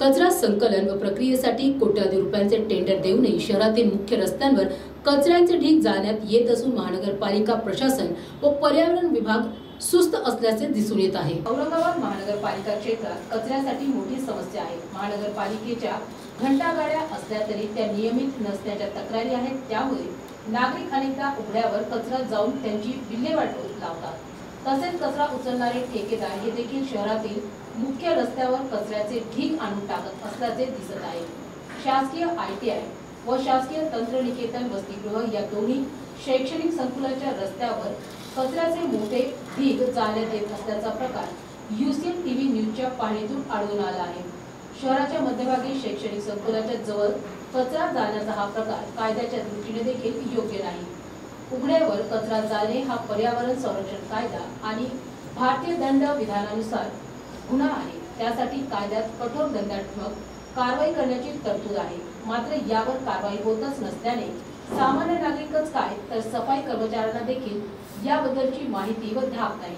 कचरा संकलन व प्रक्रियेसाठी कोट्यावधी रुपयांचे टेंडर देऊनही शहरातील मुख्य रस्त्यांवर कचऱ्यांचे ढीग जाळण्यात येत असून महानगरपालिका प्रशासन व पर्यावरण विभाग सुस्त असल्याचे दिसून येत आहे. औरंगाबाद महानगरपालिका क्षेत्रात कचऱ्यासाठी मोठी समस्या आहे. महानगरपालिकेच्या घंटागाड्या असल्या तरी त्या नियमित नसल्याच्या तक्रारी आहेत. त्यामुळे नागरिक अनेकदा उघड्यावर कचरा जाऊन त्यांची विल्हेवाट लावतात. तसेच कचरा उचलणारे ठेकेदार हे देखील शहरातील मुख्य रस्त्यावर कचऱ्याचे ढीग आणून टाकत असल्याचे दिसत आहे. शासकीय आयटीआय व शासकीय तंत्रनिकेतन वसतिगृह या दोन्ही शैक्षणिक संकुलाच्या रस्त्यावर कचऱ्याचे मोठे ढीग चालण्यात येत असल्याचा प्रकार युसीएन टीव्ही न्यूजच्या पाहणीतून आढळून आला आहे. शहराच्या मध्यभागी शैक्षणिक संकुलाच्या जवळ कचरा जाण्याचा हा प्रकार कायद्याच्या दृष्टीने देखील योग्य नाही. उघड्यावर कचरा जाणे हा पर्यावरण संरक्षण कायदा आणि भारतीय दंड विधानानुसार गुन्हा आहे. त्यासाठी कायद्यात कठोर दंडात्मक कारवाई करण्याची तरतूद आहे. मात्र यावर कारवाई होतच नसल्याने सामान्य नागरिकच काय तर सफाई कर्मचाऱ्यांना देखील याबद्दलची माहिती व धाक नाही.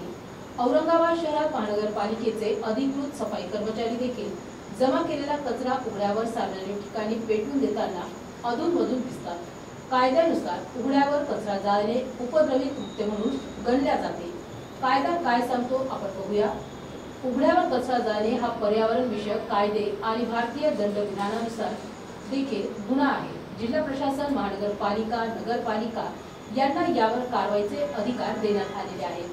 औरंगाबाद शहरात महानगरपालिकेचे अधिकृत सफाई कर्मचारी देखील जमा केलेला कचरा उघड्यावर सार्वजनिक ठिकाणी पेटवून देताना अधूनमधून दिसतात. कायद्यानुसार उघड्यावर कचरा जाळणे उपद्रवी कृत्य म्हणून गणल्या जाते. कायदा काय सांगतो आपण बघूया. उघड्यावर कचरा जाळणे हा पर्यावरण विषयक कायदे आणि भारतीय दंड विधानानुसार देखील गुन्हा आहे. जिल्हा प्रशासन महानगरपालिका नगरपालिका यांना यावर कारवाईचे अधिकार देण्यात आलेले आहेत.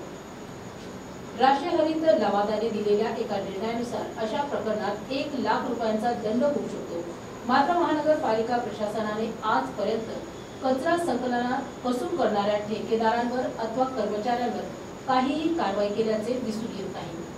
राष्ट्रीय हरित लवादाने दिलेल्या एका निर्णयानुसार अशा प्रकरणात एक लाख रुपयांचा दंड होऊ शकतो. मात्र महानगरपालिका प्रशासनाने आजपर्यंत कचरा संकलनात कसून करणाऱ्या ठेकेदारांवर अथवा कर्मचाऱ्यांवर काहीही कारवाई केल्याचे दिसून येत नाही.